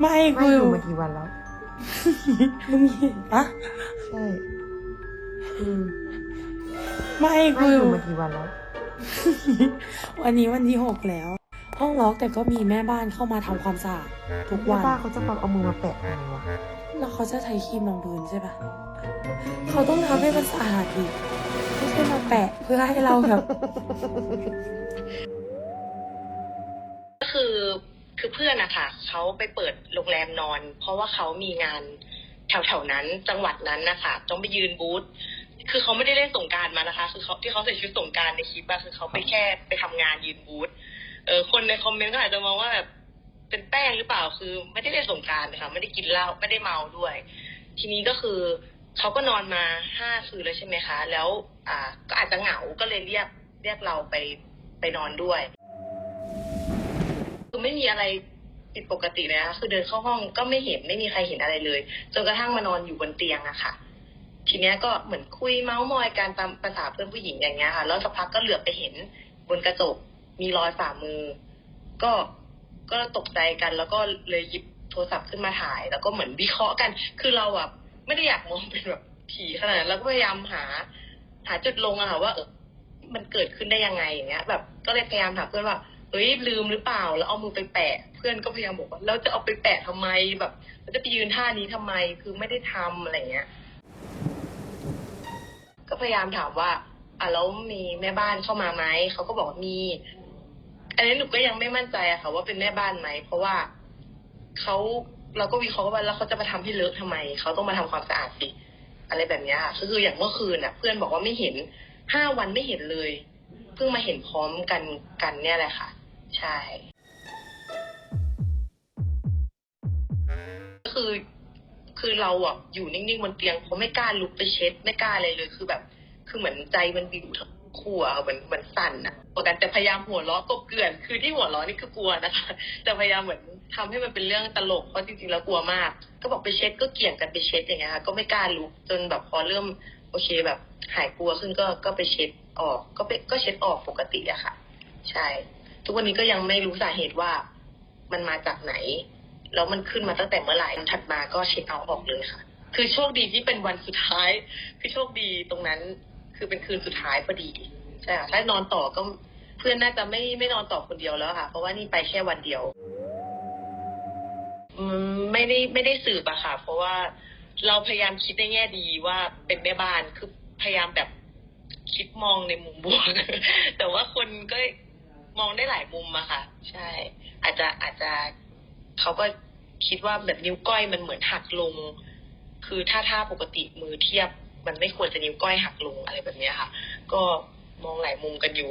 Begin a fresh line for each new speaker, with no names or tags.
ไม่
ไม่
กู
อยู่มากี่วันแล้ว
มึงเห็นปะ
ใช่อืม
ไม่
ไม่
กู
อยู่มากี่วันแล้ว
วันนี้วันที่หกแล้ว ห้องล็อกแต่ก็มีแม่บ้านเข้ามาทำความสะอาดทุก
แม่
วัน
ป้าเขาจะเอามือมาแปะทำไมวะ
แล้วเขาจะใช้ครีมรองพื้นใช่ปะเขาต้องทำให้มันสะอาดอีกไม่ใช่มาแปะเพื่อให้เราแบบ
ก็คือ คือเพื่อนอะค่ะเขาไปเปิดโรงแรมนอน เพราะว่าเขามีงานแถวๆนั้น จังหวัดนั้นนะคะต้องไปยืนบูธคือเขาไม่ได้เล่นสงการมานะคะ คือเขาที่เขาใส่ชุดสงการในคลิปอะคือเขาไปแค่ไปทำงานยืนบูธเออคนในคอมเมนต์ก็อาจจะมองว่าแบบเป็นแป้งหรือเปล่าคือไม่ได้เล่นสงการนะคะไม่ได้กินเหล้าไม่ได้เมาด้วย ทีนี้ก็คือเขาก็นอนมาห้าคืนแล้วใช่ไหมคะ แล้ว อ่า ก็อาจจะเหงาก็เลยเรียกเรียกเราไปไปนอนด้วย คือไม่มีอะไรผิดปกติเลยนะคะคือเดินเข้าห้องก็ไม่เห็นไม่มีใครเห็นอะไรเลยจนกระทั่งมานอนอยู่บนเตียงอะค่ะ ทีเนี้ยก็เหมือนคุยเมาส์มอยกันตามภาษาเพื่อนผู้หญิงอย่างเงี้ยค่ะ แล้วสักพักก็เหลือบไปเห็นบนกระจกมีรอยฝ่ามือ ก็ก็ตกใจกัน แล้วก็เลยหยิบโทรศัพท์ขึ้นมาถ่าย แล้วก็เหมือนวิเคราะห์กัน คือเราอะไม่ได้อยากมองเป็นแบบผีขนาดนั้นเราก็พยายามหา หาจุดลงอะค่ะว่าเออมันเกิดขึ้นได้ยังไงอย่างเงี้ย แบบก็เลยพยายามถามเพื่อนว่า เฮ้ยลืมหรือเปล่า แล้วเอามือไปแปะ เพื่อนก็พยายามบอกว่าแล้วจะเอาไปแปะทำไมแบบเราจะไปยืนท่านี้ทำไมคือไม่ได้ทำอะไรเงี้ย ก็พยายามถามว่าอะแล้วมีแม่บ้านเข้ามาไหมเขาก็บอกมี อันนี้หนูก็ยังไม่มั่นใจอะค่ะ ว่าเป็นแม่บ้านไหมเพราะว่าเขาเราก็วิเคราะห์ว่าแล้วเขาจะมาทำให้เลอะทำไมเขาต้องมาทำความสะอาดสิอะไรแบบนี้ค่ะก็คืออย่างเมื่อคืนอะเพื่อนบอกว่าไม่เห็นห้าวันไม่เห็นเลย เพิ่งมาเห็นพร้อมกันกันเนี่ยแหละค่ะ ใช่ ก็คือ คือเราอะอยู่นิ่งๆบนเตียงเพราะไม่กล้าลุกไปเช็ด ไม่กล้าอะไรเลย คือแบบ คือเหมือนใจมันบิวทั้งคู่อะเหมือนเหมือนสั่นอะกดกันแต่พยายามหัวเราะกบเกลื่อน คือที่หัวเราะนี่คือกลัวนะคะ แต่พยายามเหมือนทำให้มันเป็นเรื่องตลก เพราะจริงๆแล้วกลัวมาก ก็บอกไปเช็ดก็เกี่ยงกันไปเช็ดอย่างเงี้ยค่ะ ก็ไม่กล้าลุกจนแบบพอเริ่ม โอเคแบบหายกลัวขึ้นก็ก็ไปเช็ดออก ก็ไปก็เช็ดออกปกติอะค่ะ ใช่ ทุกวันนี้ก็ยังไม่รู้สาเหตุว่ามันมาจากไหน แล้วมันขึ้นมาตั้งแต่เมื่อไหร่ถัดมาก็เช็คเอาท์ออกเลยค่ะ คือโชคดีที่เป็นวันสุดท้ายคือโชคดีตรงนั้น คือเป็นคืนสุดท้ายพอดีใช่ค่ะถ้านอนต่อก็เพื่อนน่าจะไม่ไม่นอนต่อคนเดียวแล้วค่ะ เพราะว่านี่ไปแค่วันเดียวไม่ได้ไม่ได้สืบอะค่ะ เพราะว่าเราพยายามคิดในแง่ดีว่าเป็นแม่บ้านคือพยายามแบบคิดมองในมุมบวกแต่ว่าคนก็ มองได้หลายมุมอะค่ะ ใช่ อาจจะอาจจะเขาก็คิดว่าแบบนิ้วก้อยมันเหมือนหักลง คือถ้าถ้าปกติมือเทียบ มันไม่ควรจะนิ้วก้อยหักลงอะไรแบบนี้ค่ะ ก็มองหลายมุมกันอยู่